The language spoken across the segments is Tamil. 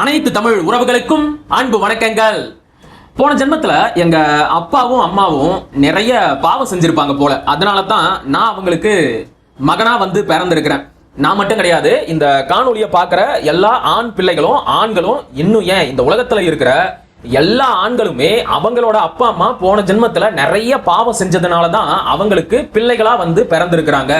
அனைத்து தமிழ் உறவுகளுக்கும் அன்பு வணக்கங்கள். போன ஜென்மத்தில் எங்கள் அப்பாவும் அம்மாவும் நிறைய பாவம் செஞ்சுருப்பாங்க போல. அதனால தான் நான் அவங்களுக்கு மகனாக வந்து பிறந்திருக்கிறேன். நான் மட்டும் கிடையாது இந்த காணொலியை பார்க்குற எல்லா ஆண் பிள்ளைகளும் ஆண்களும் இன்னும் ஏன் இந்த உலகத்தில் இருக்கிற எல்லா ஆண்களுமே அவங்களோட அப்பா அம்மா போன ஜென்மத்தில் நிறைய பாவம் செஞ்சதுனால தான் அவங்களுக்கு பிள்ளைகளாக வந்து பிறந்திருக்கிறாங்க.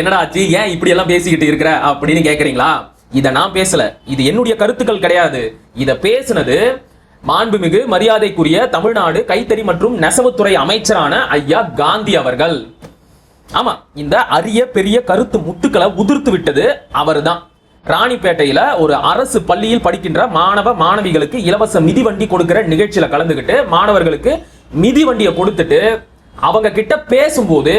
என்னடா ஆச்சு? ஏன் இப்படியெல்லாம் பேசிக்கிட்டு இருக்கிற? அப்படின்னு கேட்குறீங்களா இதை நான் பேசல. இது என்னுடைய கருத்துக்கள் கிடையாது. இதை பேசினது மாண்புமிகு மரியாதைக்குரிய தமிழ்நாடு கைத்தறி மற்றும் நெசவுத்துறை அமைச்சரான ஐயா காந்தி அவர்கள். ஆமா இந்த அரிய பெரிய கருத்து முத்துக்களை உதிர்த்து விட்டது அவர்தான். ராணிப்பேட்டையில ஒரு அரசு பள்ளியில் படிக்கின்ற மாணவ மாணவிகளுக்கு இலவச மிதிவண்டி கொடுக்கிற நிகழ்ச்சியில கலந்துக்கிட்டு மாணவர்களுக்கு மிதிவண்டியை கொடுத்துட்டு அவங்க கிட்ட பேசும்போது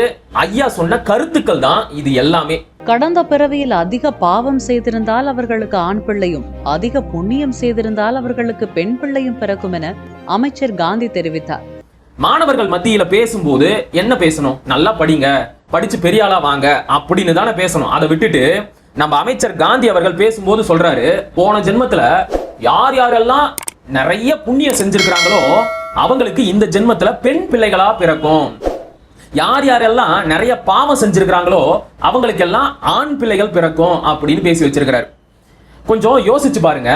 ஐயா சொன்ன கருத்துக்கள் தான் இது எல்லாமே. கடந்த பிறவியில் அதிக பாவம் செய்திருந்தால் அவர்களுக்கு ஆண் பிள்ளையும் அதிக புண்ணியம் செய்திருந்தால் அவர்களுக்கு பெண் பிள்ளையும் பிறக்கும் என அமைச்சர் காந்தி தெரிவித்தார். மாணவர்கள் மத்தியில பேசும்போது என்ன பேசணும்? நல்லா படிங்க. படிச்சு பெரிய ஆளா வாங்க. அப்படின்னு தானே பேசணும். அதை விட்டுட்டு நம்ம அமைச்சர் காந்தி அவர்கள் பேசும்போது சொல்றாரு போன ஜென்மத்துல யார் யாரெல்லாம் நிறைய புண்ணியம் செஞ்சிருக்கிறாங்களோ அவங்களுக்கு இந்த ஜென்மத்துல பெண் பிள்ளைகளா பிறக்கும். யார் யாரெல்லாம் நிறைய பாவம் செஞ்சிருக்கிறாங்களோ அவங்களுக்கெல்லாம் ஆண் பிள்ளைகள் பிறக்கும் அப்படின்னு பேசி வச்சிருக்கிறார். கொஞ்சம் யோசிச்சு பாருங்க.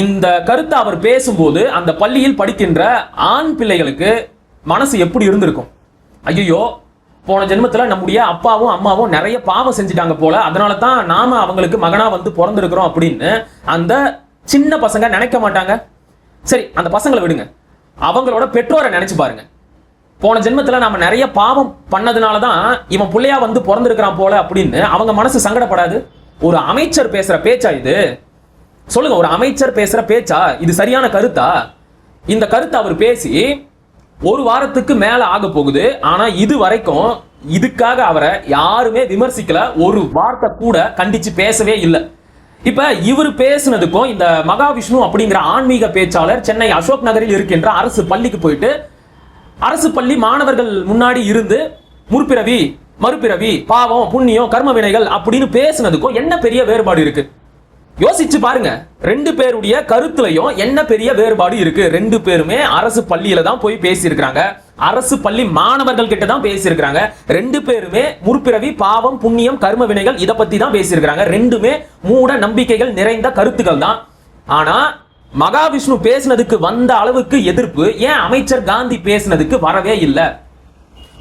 இந்த கருத்தை அவர் பேசும்போது அந்த பள்ளியில் படிக்கின்ற ஆண் பிள்ளைகளுக்கு மனசு எப்படி இருந்திருக்கும்? ஐயோ போன ஜென்மத்தில் நம்முடைய அப்பாவும் அம்மாவும் நிறைய பாவம் செஞ்சுட்டாங்க போல அதனால தான் நாம அவங்களுக்கு மகனா வந்து பிறந்திருக்கிறோம் அப்படின்னு அந்த சின்ன பசங்க நினைக்க மாட்டாங்க. சரி அந்த பசங்களை விடுங்க. அவங்களோட பெற்றோரை நினைச்சு பாருங்க. போன ஜென்மத்துல நாம நிறைய பாவம் பண்ணதுனால தான் இவன் பிள்ளையா வந்து பிறந்திருக்கிறான் போல அப்படின்னு அவங்க மனசு சங்கடப்படாது. ஒரு அமைச்சர் பேசுற பேச்சா இது? சொல்லுங்க ஒரு அமைச்சர் பேசுற பேச்சா? இது சரியான கருத்தா? இந்த கருத்தை அவர் பேசி ஒரு வாரத்துக்கு மேல ஆக போகுது. ஆனா இது வரைக்கும் இதுக்காக அவரை யாருமே விமர்சிக்கல. ஒரு வார்த்தை கூட கண்டிச்சு பேசவே இல்லை. இப்ப இவர் பேசுனதுக்கும் இந்த மகாவிஷ்ணு அப்படிங்கிற ஆன்மீக பேச்சாளர் சென்னை அசோக் நகரில் இருக்கின்ற அரசு பள்ளிக்கு போயிட்டு அரசு பள்ளி மாணவர்கள் முன்னாடி இருந்து முற்பிறவி மறுபிறவி பாவம் புண்ணியம் கர்ம வினைகள் அப்படின்னு பேசுனதுக்கும் என்ன பெரிய வேறுபாடு இருக்கு? யோசிச்சு பாருங்க. ரெண்டு பேருடைய கருத்துலயும் என்ன பெரிய வேறுபாடு இருக்கு? ரெண்டு பேருமே அரசு பள்ளியில தான் போய் பேசியிருக்கிறாங்க. அரசு பள்ளி மாணவர்கள் கிட்ட தான் பேசியிருக்கிறாங்க. ரெண்டு பேருமே முற்பிறவி பாவம் புண்ணியம் கர்ம வினைகள் இதை பத்தி தான் பேசியிருக்கிறாங்க. ரெண்டுமே மூட நம்பிக்கைகள் நிறைந்த கருத்துக்கள் தான். ஆனா மகாவிஷ்ணு பேசினதுக்கு வந்த அளவுக்கு எதிர்ப்பு ஏன் அமைச்சர் காந்தி பேசினதுக்கு வரவே இல்லை?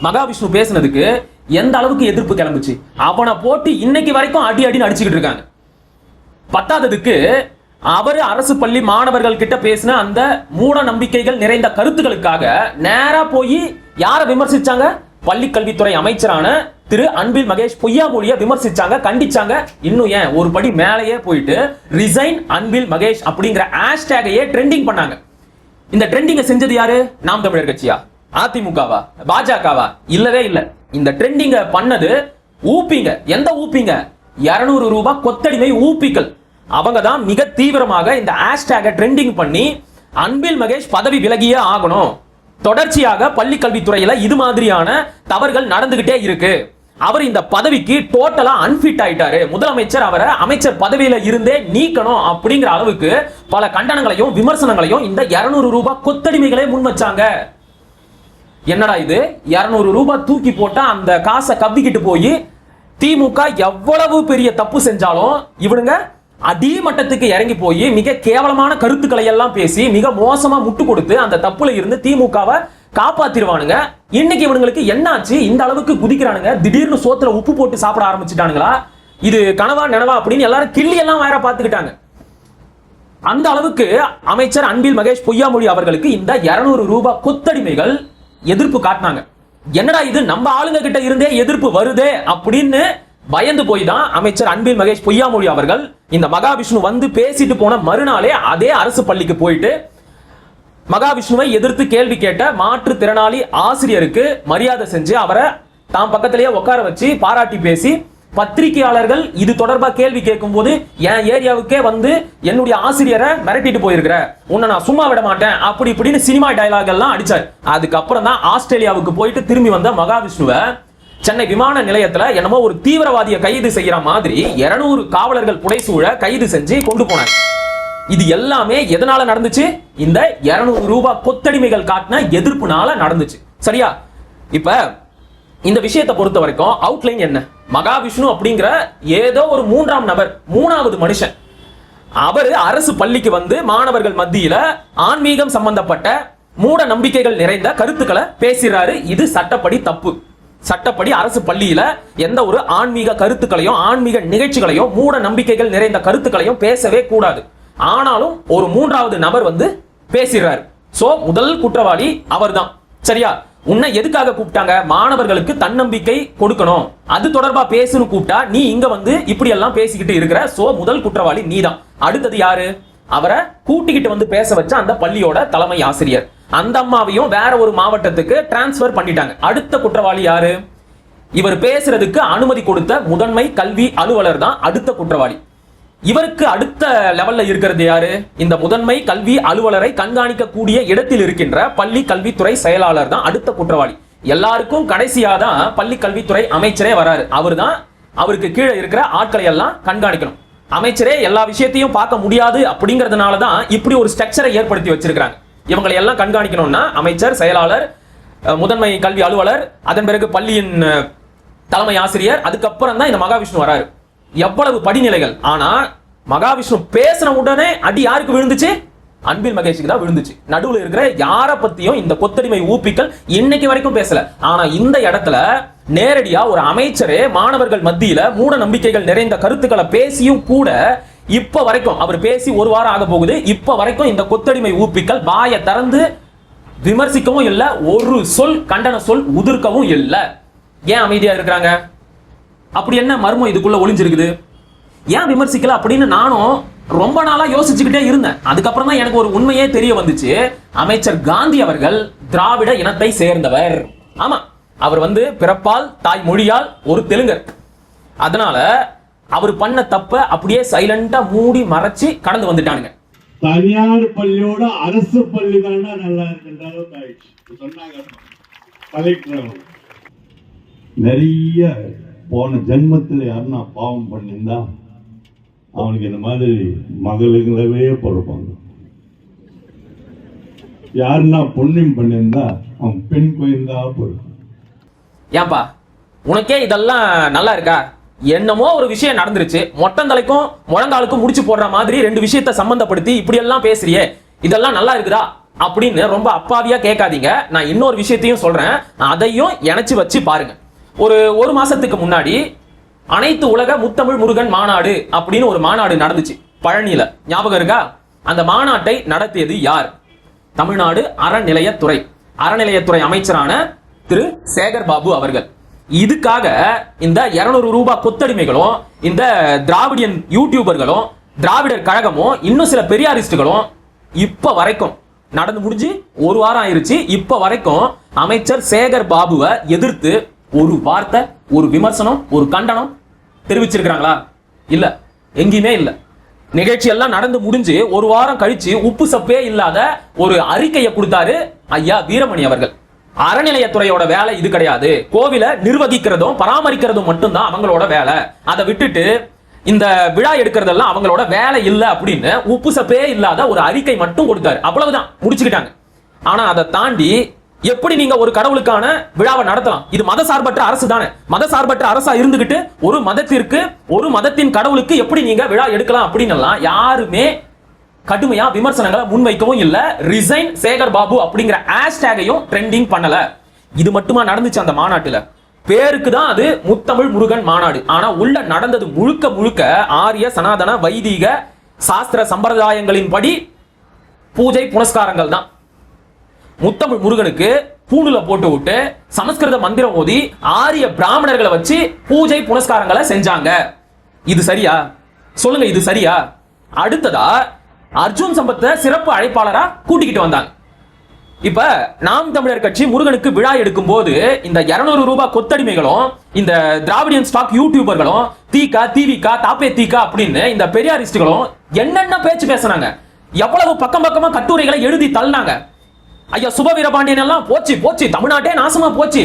மகாவிஷ்ணு பேசினதுக்கு எந்த அளவுக்கு எதிர்ப்பு கிளம்புச்சு? அவனை போட்டு இன்னைக்கு வரைக்கும் அடி அடின்னு அடிச்சுக்கிட்டு இருக்காங்க. பத்தாததுக்கு அவர் அரசு பள்ளி மாணவர்கள் கிட்ட பேசின அந்த மூட நம்பிக்கைகள் நிறைந்த கருத்துக்களுக்காக நேரா போய் யாரை விமர்சிச்சாங்க? பள்ளி கல்வித்துறை அமைச்சரான திரு அன்பில் மகேஷ் பொய்யாமொழிய விமர்சிச்சாங்க கண்டிச்சாங்க. இன்னும் ஏன்? ஒரு படி மேலேயே போயிட்டு ரிசைன் அன்பில் மகேஷ் அப்படிங்கிற ஹேஷ்டேகையே ட்ரெண்டிங் பண்ணாங்க. இந்த ட்ரெண்டிங்கை செஞ்சது யாரு? நாம் தமிழர் கட்சியா? அதிமுகவா? பாஜகவா? இல்லவே இல்லை. இந்த ட்ரெண்டிங்கை பண்ணது ஊப்பிங்க எந்த ஊப்பிங்க 200 ரூபாய் கொத்தடிமை ஊப்பிக்கள் அவங்க தான் மிக தீவிரமாக இந்த ஹேஷ்டேகை ட்ரெண்டிங் பண்ணி அன்பில் மகேஷ் பதவி விலகியே ஆகணும். தொடர்ச்சியாக பள்ளி கல்வித்துறையில இது மாதிரியான தவறுகள் நடந்துகிட்டே இருக்கு. அவர் இந்த பதவிக்கு டோட்டலா அன்பிட் ஆயிட்டாரு. முதலமைச்சர் அவரை அமைச்சர் பதவியில இருந்தே நீக்கணும் அப்படிங்கிற அளவுக்கு பல கண்டனங்களையும் விமர்சனங்களையும் இந்த 200 ரூபாய் கொத்தடிமைகளே முன் வச்சாங்க. என்னடா இது? 200 ரூபாய் தூக்கி போட்டா அந்த காசை கவ்விக்கிட்டு போய் திமுக எவ்வளவு பெரிய தப்பு செஞ்சாலும் இவனுங்க அடிமட்டத்துக்கு இறங்கி போய் மிக கேவலமான கருத்துக்களை எல்லாம் பேசி மிக மோசமா முட்டு கொடுத்து அந்த தப்புல இருந்து திமுகவை காப்பாத்திருவானுங்க. இன்னைக்கு இவனுங்களுக்கு என்னாச்சு? இந்த அளவுக்கு குதிக்கிறானுங்க. திடீர்னு சோத்துல உப்பு போட்டு சாப்பிட ஆரம்பிச்சுட்டானுங்களா? இது கனவா நினவா அப்படின்னு எல்லாரும் கிள்ளி எல்லாம் வேற பாத்துக்கிட்டாங்க அந்த அளவுக்கு அமைச்சர் அன்பில் மகேஷ் பொய்யாமொழி அவர்களுக்கு இந்த 200 ரூபாய் கொத்தடிமைகள் எதிர்ப்பு காட்டினாங்க. என்னடா இது? நம்ம ஆளுங்க கிட்ட இருந்தே எதிர்ப்பு வருதே அப்படின்னு பயந்து போய் தான் அமைச்சர் அன்பில் மகேஷ் பொய்யாமொழி அவர்கள் இந்த மகாவிஷ்ணு வந்து பேசிட்டு போன மறுநாளே அதே அரசு பள்ளிக்கு போயிட்டு மகாவிஷ்ணுவை எதிர்த்து கேள்வி கேட்ட மாற்றுத்திறனாளி ஆசிரியருக்கு மரியாதை செஞ்சு அவரை தாம் பக்கத்திலேயே உட்கார வச்சு பாராட்டி பேசி பத்திரிகையாளர்கள் இது தொடர்பா கேள்வி கேட்கும்போது என் ஏரியாவுக்கே வந்து என்னுடைய ஆசிரியரை மிரட்டிட்டு போயிருக்கிற உன்னை நான் சும்மா விட மாட்டேன் அப்படி இப்படின்னு சினிமா டைலாக் எல்லாம் அடிச்சார். அதுக்கப்புறம் தான் ஆஸ்திரேலியாவுக்கு போயிட்டு திரும்பி வந்த மகாவிஷ்ணுவை சென்னை விமான நிலையத்துல என்னமோ ஒரு தீவிரவாதியை கைது செய்யற மாதிரி 200 காவலர்கள் புடைசூழ கைது செஞ்சு கொண்டு போனாங்க. இது எல்லாமே எதனால நடந்துச்சு? இந்த 200 ரூபாய் கொத்தடிமைகள் காட்டின எதிர்ப்புனால நடந்துச்சு. சரியா? இப்ப இந்த விஷயத்தை பொறுத்த வரைக்கும் அவுட்லைன் என்ன? மகாவிஷ்ணு அப்படிங்கிற ஏதோ ஒரு மூன்றாம் நபர் மூணாவது மனுஷன். அவர் அரசு பள்ளிக்கு வந்து மாணவர்கள் மத்தியில ஆன்மீகம் சம்பந்தப்பட்ட மூட நம்பிக்கைகள் நிறைந்த கருத்துக்களை பேசுறாரு. இது சட்டப்படி தப்பு. சட்டப்படி அரசு பள்ளியில எந்த ஒரு ஆன்மீக கருத்துக்களையும் ஆன்மீக நிகழ்ச்சிகளையும் மூட நம்பிக்கைகள் நிறைந்த கருத்துக்களையும் பேசவே கூடாது. ஆனாலும் ஒரு மூன்றாவது நபர் வந்து பேசுறாரு சோ முதல் குற்றவாளி அவர்தான். சரியா? உன்னை எதுக்காக கூப்பிட்டாங்க? மாணவர்களுக்கு தன்னம்பிக்கை கொடுக்கணும். அது தொடர்பா பேசுன்னு கூப்பிட்டா நீ இங்க வந்து இப்படி எல்லாம் பேசிக்கிட்டு இருக்கிற சோ முதல் குற்றவாளி நீதான். அடுத்தது யாரு? அவரை கூட்டிக்கிட்டு வந்து பேச வச்ச அந்த பள்ளியோட தலைமை ஆசிரியர். அந்த அம்மாவையும் வேற ஒரு மாவட்டத்துக்கு டிரான்ஸ்பர் பண்ணிட்டாங்க. அடுத்த குற்றவாளி யாரு? இவர் பேசுறதுக்கு அனுமதி கொடுத்த முதன்மை கல்வி அலுவலர் தான் அடுத்த குற்றவாளி. இவருக்கு அடுத்த லெவல்ல இருக்கிறது யாரு? இந்த முதன்மை கல்வி அலுவலரை கண்காணிக்கக்கூடிய இடத்தில் இருக்கின்ற பள்ளி கல்வித்துறை செயலாளர் தான் அடுத்த குற்றவாளி. எல்லாருக்கும் கடைசியா தான் பள்ளி கல்வித்துறை அமைச்சரே வராரு. அவர்தான் அவருக்கு கீழே இருக்கிற ஆட்களை எல்லாம் கண்காணிக்கணும். அமைச்சரே எல்லா விஷயத்தையும் பார்க்க முடியாது அப்படிங்கறதுனால தான் இப்படி ஒரு ஸ்ட்ரக்சரை ஏற்படுத்தி வச்சிருக்கிறாங்க. இவங்களை எல்லாம் கண்காணிக்கணும்னா அமைச்சர் செயலாளர் முதன்மை கல்வி அலுவலர் அதன் பிறகு பள்ளியின் தலைமை ஆசிரியர் அதுக்கப்புறம் தான் இந்த மகாவிஷ்ணு வராரு. எவ்வளவு படிநிலைகள். ஆனா மகாவிஷ்ணு பேசின உடனே அடி யாருக்கு விழுந்துச்சு? அன்பில் மகேஷுக்கு தான் விழுந்துச்சு. நடுவில் இருக்கிற யார பத்தியும் இந்த கொத்தடிமை ஊப்பிக்கள் இன்னைக்கு வரைக்கும் பேசல. ஆனா இந்த இடத்துல நேரடியா ஒரு அமைச்சரே மாணவர்கள் மத்தியில மூட நம்பிக்கைகள் நிறைந்த கருத்துக்களை பேசியும் கூட இப்ப வரைக்கும் அவர் பேசி ஒரு வாரம் ஆக போகுது. இப்ப வரைக்கும் இந்த கொத்தடிமை ஊப்பிக்கள் வாயை திறந்து விமர்சிக்கவும் இல்லை ஒரு சொல் கண்டன சொல் உதிர்க்கவும் இல்லை. ஏன் அமைதியா இருக்கிறாங்க? அப்படி என்ன மர்மம் இதுக்குள்ள ஒளிஞ்சிருக்குது? ஏன் விமர்சிக்கல அப்படின்னு நானும் ரொம்ப நாளா யோசிச்சுக்கிட்டே இருந்தேன். அதுக்கப்புறம் தான் எனக்கு ஒரு உண்மையே தெரிய வந்துச்சு. அமைச்சர் காந்தி அவர்கள் திராவிட இனத்தை சேர்ந்தவர். ஆமா அவர் வந்து பிறப்பால் தாய் மொழியால் ஒரு தெலுங்கர். அதனால அவர் பண்ண தப்ப அப்படியே சைலண்டா மூடி மறைச்சு கடந்து வந்துட்டானுங்க. தனியார் பள்ளியோட அரசு பள்ளி தானே நல்லா இருக்குன்ற அளவுக்கு ஆயிடுச்சு. சொன்னாங்க. நிறைய போன ஜென்மத்தில் யாருன்னா பாவம் பண்ணியிருந்தா அவனுக்கு இந்த மாதிரி மகளுங்களவே பிறப்பாங்க. யாருன்னா புண்ணியம் பண்ணியிருந்தா அவன் பெண் குழந்தா பிறப்பான் ஏன்பா உனக்கே இதெல்லாம் நல்லா இருக்கா? என்னமோ ஒரு விஷயம் நடந்துருச்சு. மொட்டந்தலைக்கும் முழங்காலுக்கும் முடிச்சு போடுற மாதிரி ரெண்டு விஷயத்த சம்பந்தப்படுத்தி இப்படி எல்லாம் பேசுறியே. இதெல்லாம் நல்லா இருக்குதா? அப்படின்னு ரொம்ப அப்பாவியா கேட்காதீங்க. நான் இன்னொரு விஷயத்தையும் சொல்றேன். அதையும் இணைச்சு வச்சு பாருங்க. ஒரு ஒரு மாசத்துக்கு முன்னாடி அனைத்து உலக முத்தமிழ் முருகன் மாநாடு அப்படின்னு ஒரு மாநாடு நடந்துச்சு. பழனியில. ஞாபகம் இருக்கா? அந்த மாநாட்டை நடத்தியது யார்? தமிழ்நாடு அறநிலையத்துறை. அறநிலையத்துறை அமைச்சரான திரு. சேகர் பாபு அவர்கள். இதுக்காக இந்த 200 ரூபாய் கொத்தடிமைகளும் இந்த திராவிடியன் யூடியூபர்களும் திராவிடர் கழகமும் இன்னும் சில பெரியாரிஸ்டுகளும் இப்ப வரைக்கும் நடந்து முடிஞ்சு ஒரு வாரம் ஆயிருச்சு. இப்ப வரைக்கும் அமைச்சர் சேகர் பாபுவை எதிர்த்து ஒரு வார்த்தை ஒரு விமர்சனம் ஒரு கண்டனம் தெரிவிச்சிருக்கிறாங்களா? இல்ல. எங்கேயுமே இல்ல. நிகழ்ச்சி எல்லாம் நடந்து முடிஞ்சு ஒரு வாரம் கழிச்சு உப்பு சப்பே இல்லாத ஒரு அறிக்கையை கொடுத்தாரு ஐயா வீரமணி அவர்கள். அறநிலையத்துறையோட வேலை இது கிடையாது. கோவிலை நிர்வகிக்கிறதும் பராமரிக்கிறதும் மட்டும்தான் அவங்களோட வேலை. அதை விட்டுட்டு இந்த விழா எடுக்கிறதெல்லாம் அவங்களோட வேலை இல்லை அப்படின்னு உப்பு சப்பே இல்லாத ஒரு அறிக்கை மட்டும் கொடுத்தாரு. அவ்வளவுதான். முடிச்சுக்கிட்டாங்க. ஆனா அதை தாண்டி எப்படி நீங்க ஒரு கடவுளுக்கான விழாவை நடத்தலாம்? இது மத சார்பற்ற அரசு தானே. மத சார்பற்ற அரசா இருந்துகிட்டு ஒரு மதத்திற்கு ஒரு மதத்தின் கடவுளுக்கு எப்படி நீங்க விழா எடுக்கலாம் அப்படின்னு யாருமே கடுமையா விமர்சனங்களை முன்வைக்கவும் இல்ல. ரிசைன் சேகர் பாபு அப்படிங்கிற ஹேஷ்டேகையும் ட்ரெண்டிங் பண்ணல. இது மட்டுமா நடந்துச்சு அந்த மாநாட்டுல? பேருக்கு தான் அது முத்தமிழ் முருகன் மாநாடு. ஆனா உள்ள நடந்தது முழுக்க முழுக்க ஆரிய சனாதன வைதீக சாஸ்திர சம்பிரதாயங்களின்படி பூஜை புனஸ்காரங்கள் தான். முத்தமிழ் முருகனுக்கு பூணுல போட்டு விட்டு சமஸ்கிருத மந்திரம் ஓதி ஆரிய பிராமணர்களை வச்சு பூஜை புனஸ்காரங்களை செஞ்சாங்க. இது சரியா? சொல்லுங்க இது சரியா? அடுத்ததா அர்ஜுன் சம்பத்தை சிறப்பு அழைப்பாளரா கூட்டிக்கிட்டு வந்தாங்க. இப்ப நாம் தமிழர் கட்சி முருகனுக்கு விழா எடுக்கும் போது இந்த 200 ரூபாய் கொத்தடிமைகளும் இந்த திராவிடியன் ஸ்டாக் யூடியூபர்களும் தீகா தீவிகா தாப்பே தீகா அப்படின்னு இந்த பெரியாரிஸ்டுகளும் என்னென்ன பேச்சு பேசுனாங்க? எவ்வளவு பக்கம் பக்கமா கட்டுரைகளை எழுதி தள்ளினாங்க? ஐயா சுப வீரபாண்டியன் எல்லாம் போச்சு போச்சு. தமிழ்நாட்டே நாசமா போச்சு.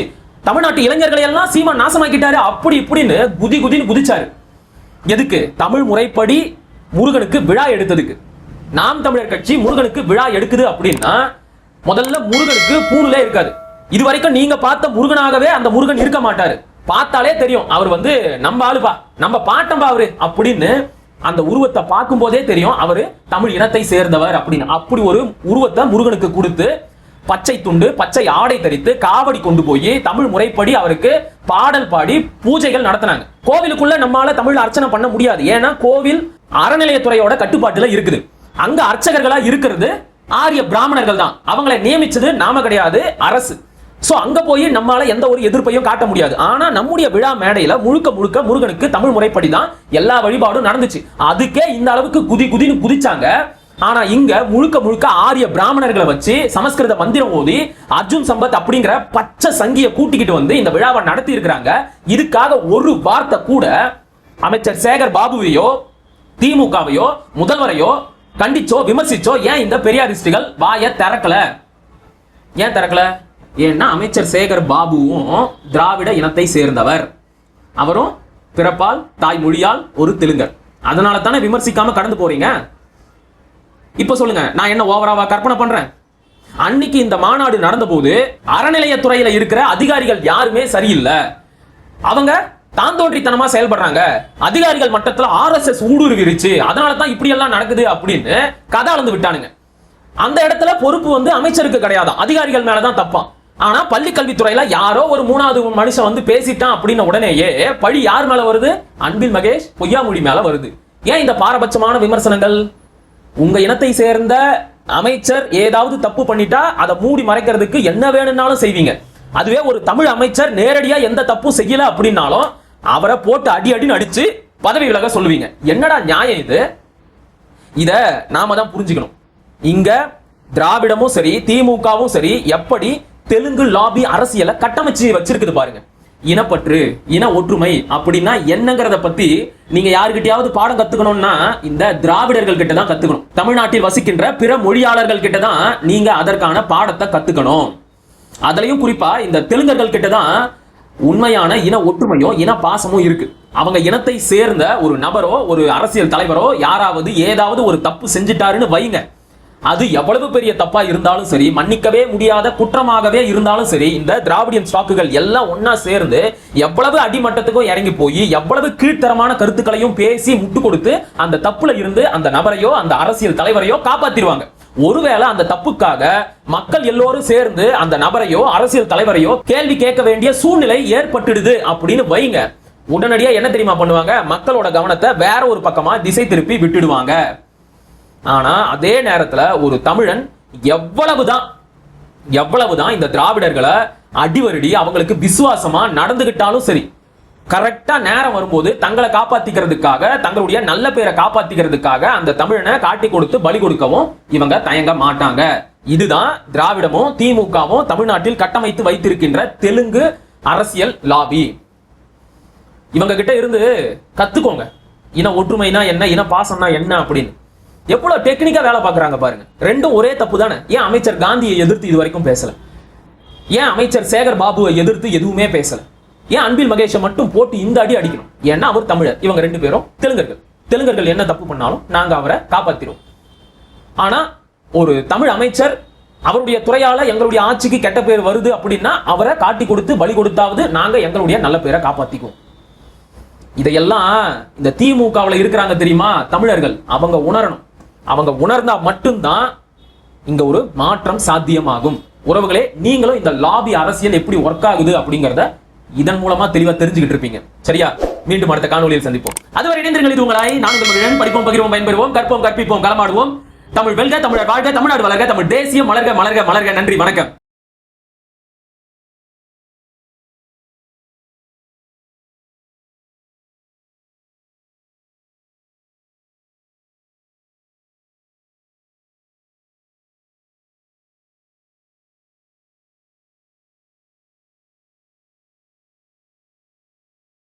தமிழ்நாட்டு இளைஞர்களை எல்லாம் சீமான் நாசமாக்கிட்டாரு. அப்படி இப்படின்னு குதி குதின்னு குதிச்சாரு. எதுக்கு? தமிழ் முறைப்படி முருகனுக்கு விழா எடுத்ததுக்கு. நாம் தமிழர் கட்சி முருகனுக்கு விழா எடுக்குது அப்படின்னா முதல்ல முருகனுக்கு பூணுலே இருக்காது. இது வரைக்கும் நீங்க பார்த்த முருகனாகவே அந்த முருகன் இருக்க மாட்டாரு. பார்த்தாலே தெரியும். அவர் வந்து நம்ம ஆளுப்பா. நம்ம பாட்டம்பா அவரு அப்படின்னு அந்த உருவத்தை பார்க்கும் போதே தெரியும். அவரு தமிழ் இனத்தை சேர்ந்தவர் அப்படின்னு. அப்படி ஒரு உருவத்தை முருகனுக்கு கொடுத்து பச்சை துண்டு பச்சை ஆடை தரித்து காவடி கொண்டு போய் தமிழ் முறைப்படி அவருக்கு பாடல் பாடி பூஜைகள் நடத்தினாங்க. கோவிலுக்குள்ள நம்மால தமிழ் அர்ச்சனை பண்ண முடியாது. ஏன்னா கோவில் அறநிலையத்துறையோட கட்டுப்பாட்டுல இருக்குது. அங்க அர்ச்சகர்களா இருக்கிறது ஆரிய பிராமணர்கள் தான். அவங்களை நியமிச்சது நாம கிடையாது அரசு. சோ அங்க போய் நம்மளால எந்த ஒரு எதிர்ப்பையும் காட்ட முடியாது. ஆனா நம்முடைய விழா மேடையில முழுக்க முழுக்க முருகனுக்கு தமிழ் முறைப்படி தான் எல்லா வழிபாடும் நடந்துச்சு. அதுக்கே இந்த அளவுக்கு குதி குதின்னு குதிச்சாங்க. ஆனா இங்க முழுக்க முழுக்க ஆரிய பிராமணர்களை வச்சு சமஸ்கிருத மந்திரம் ஓதி அர்ஜுன் சம்பத் அப்படிங்கிற பச்சை சங்கிய கூட்டிக்கிட்டு வந்து இந்த விழாவை நடத்தி இருக்கிறாங்க இதுக்காக ஒரு வார்த்தை கூட அமைச்சர் சேகர் பாபுவையோ திமுகவையோ முதல்வரையோ கண்டிச்சோ விமர்சிச்சோ ஏன் இந்த பெரியாரிஸ்டுகள் வாய திறக்கல? ஏன் திறக்கல? ஏன்னா அமைச்சர் சேகர் பாபுவும் திராவிட இனத்தை சேர்ந்தவர். அவரும் பிறப்பால் தாய்மொழியால் ஒரு தெலுங்கர். அதனால தானே விமர்சிக்காம கடந்து போறீங்க? இப்போ சொல்லுங்க நான் என்ன ஓவராவா கற்பனை பண்றேன்? அன்னைக்கு இந்த மாநாடு நடந்தபோது அறநிலையத்துறையில இருக்கிற அதிகாரிகள் யாருமே சரியில்லை. அவங்க தான் தோன்றித்தனமா செயல்படுறாங்க. அதிகாரிகள் மட்டத்துல ஆர்எஸ்எஸ் ஊடுருவிருச்சு அதனால தான் இப்படி எல்லாம் நடக்குது அப்படின்னு கதை அளந்து விட்டானுங்க. அந்த இடத்துல பொறுப்பு வந்து அமைச்சருக்கு கிடையாது. அதிகாரிகள் மேலதான் தப்பான். ஆனா பள்ளி கல்வித்துறையில யாரோ ஒரு மூணாவது மனுஷன் வந்து பேசிட்டான் அப்படின்னு உடனேயே பழி யார் மேல வருது? அன்பில் மகேஷ் பொய்யாமொழி மேல வருது. ஏன் இந்த பாரபட்சமான விமர்சனங்கள்? உங்க இனத்தை சேர்ந்த அமைச்சர் ஏதாவது தப்பு பண்ணிட்டா அதை மூடி மறைக்கிறதுக்கு என்ன வேணும்னாலும் செய்வீங்க. அதுவே ஒரு தமிழ் அமைச்சர் நேரடியா எந்த தப்பும் செய்யல அப்படின்னாலும் அவரை போட்டு அடி அடின்னு அடிச்சு பதவி விலக சொல்லுவீங்க. என்னடா நியாயம் இது? இத நாம தான் புரிஞ்சுக்கணும். இங்க திராவிடமும் சரி திமுகவும் சரி எப்படி தெலுங்கு லாபி அரசியலை கட்டமைச்சு வச்சிருக்குது பாருங்க. இனப்பற்று இன ஒற்றுமை அப்படின்னா என்னங்கிறத பத்தி நீங்க யாருக்கிட்டயாவது பாடம் கத்துக்கணும்னா இந்த திராவிடர்கள் கிட்ட தான் கத்துக்கணும். தமிழ்நாட்டில் வசிக்கின்ற பிற மொழியாளர்கள் கிட்ட தான் நீங்க அதற்கான பாடத்தை கத்துக்கணும். அதுலயும் குறிப்பா இந்த தெலுங்கர்கள் கிட்ட தான் உண்மையான இன ஒற்றுமையோ இன பாசமும் இருக்கு. அவங்க இனத்தை சேர்ந்த ஒரு நபரோ ஒரு அரசியல் தலைவரோ யாராவது ஏதாவது ஒரு தப்பு செஞ்சிட்டாருன்னு வைங்க. அது எவ்வளவு பெரிய தப்பா இருந்தாலும் சரி மன்னிக்கவே முடியாத குற்றமாகவே இருந்தாலும் சரி இந்த திராவிடியன் ஸ்டாக்குகள் எல்லாம் ஒன்னா சேர்ந்து எவ்வளவு அடிமட்டத்துக்கும் இறங்கி போய் எவ்வளவு கீழ்த்தரமான கருத்துக்களையும் பேசி முட்டு கொடுத்து அந்த தப்புல இருந்து அந்த நபரையோ அந்த அரசியல் தலைவரையோ காப்பாத்திடுவாங்க. ஒருவேளை அந்த தப்புக்காக மக்கள் எல்லோரும் சேர்ந்து அந்த நபரையோ அரசியல் தலைவரையோ கேள்வி கேட்க வேண்டிய சூழ்நிலை ஏற்பட்டுடுது அப்படின்னு வைங்க. உடனடியா என்ன தெரியுமா பண்ணுவாங்க? மக்களோட கவனத்தை வேற ஒரு பக்கமா திசை திருப்பி விட்டுடுவாங்க. ஆனா அதே நேரத்துல ஒரு தமிழன் எவ்வளவுதான் எவ்வளவுதான் இந்த திராவிடர்களை அடிவருடி அவங்களுக்கு விசுவாசமா நடந்துகிட்டாலும் சரி கரெக்டா நேரம் வரும்போது தங்களை காப்பாத்திக்கிறதுக்காக தங்களுடைய நல்ல பேரை காப்பாத்திக்கிறதுக்காக அந்த தமிழனை காட்டி கொடுத்து பலி கொடுக்கவும் இவங்க தயங்க மாட்டாங்க. இதுதான் திராவிடமும் திமுகவும் தமிழ்நாட்டில் கட்டமைத்து வைத்திருக்கின்ற தெலுங்கு அரசியல் லாபி. இவங்க கிட்ட இருந்து கத்துக்கோங்க. இன ஒற்றுமைனா என்ன இன பாசம்னா என்ன அப்படின்னு. எவ்வளவு டெக்னிக்கா வேலை பார்க்குறாங்க பாருங்க. ரெண்டும் ஒரே தப்பு தானே? ஏன் அமைச்சர் காந்தியை எதிர்த்து இது வரைக்கும் பேசல? ஏன் அமைச்சர் சேகர் பாபுவை எதிர்த்து எதுவுமே பேசல? ஏன் அன்பில் மகேஷை மட்டும் போட்டு இந்த அடி அடிக்கணும்? ஏன்னா அவர் தமிழர். இவங்க ரெண்டு பேரும் தெலுங்கர்கள். தெலுங்கர்கள் என்ன தப்பு பண்ணாலும் நாங்க அவரை காப்பாத்திரும் ஆனா ஒரு தமிழ் அமைச்சர் அவருடைய துறையால எங்களுடைய ஆட்சிக்கு கெட்ட பேர் வருது அப்படின்னா அவரை காட்டி கொடுத்து பலி கொடுத்தாவது நாங்க எங்களுடைய நல்ல பேரை காப்பாத்திக்குவோம். இதையெல்லாம் இந்த திமுகவில் இருக்கிறாங்க தெரியுமா? தமிழர்கள். அவங்க உணரணும். அவங்க உணர்ந்தா மட்டும்தான் இங்க ஒரு மாற்றம் சாத்தியமாகும். உறவுகளே நீங்களும் இந்த லாபி அரசியல் எப்படி ஒர்க் ஆகுது அப்படிங்கறத இதன் மூலமா தெளிவா தெரிஞ்சுக்கிட்டு இருப்பீங்க. சரியா? மீண்டும் அடுத்த காணொலியில் சந்திப்போம். அதுவரை இணைந்திருங்கள் இது உங்களாய். நாங்கள் தமிழன் படிப்போம் பகிர்வோம் பயன்பெறுவோம். கற்போம் கற்பிப்போம் களமாடுவோம். தமிழ் வெல்க தமிழர் வாழ்க தமிழ்நாடு வளர்க தமிழ் தேசியம் மலர்க மலர்க மலர்க. நன்றி வணக்கம்.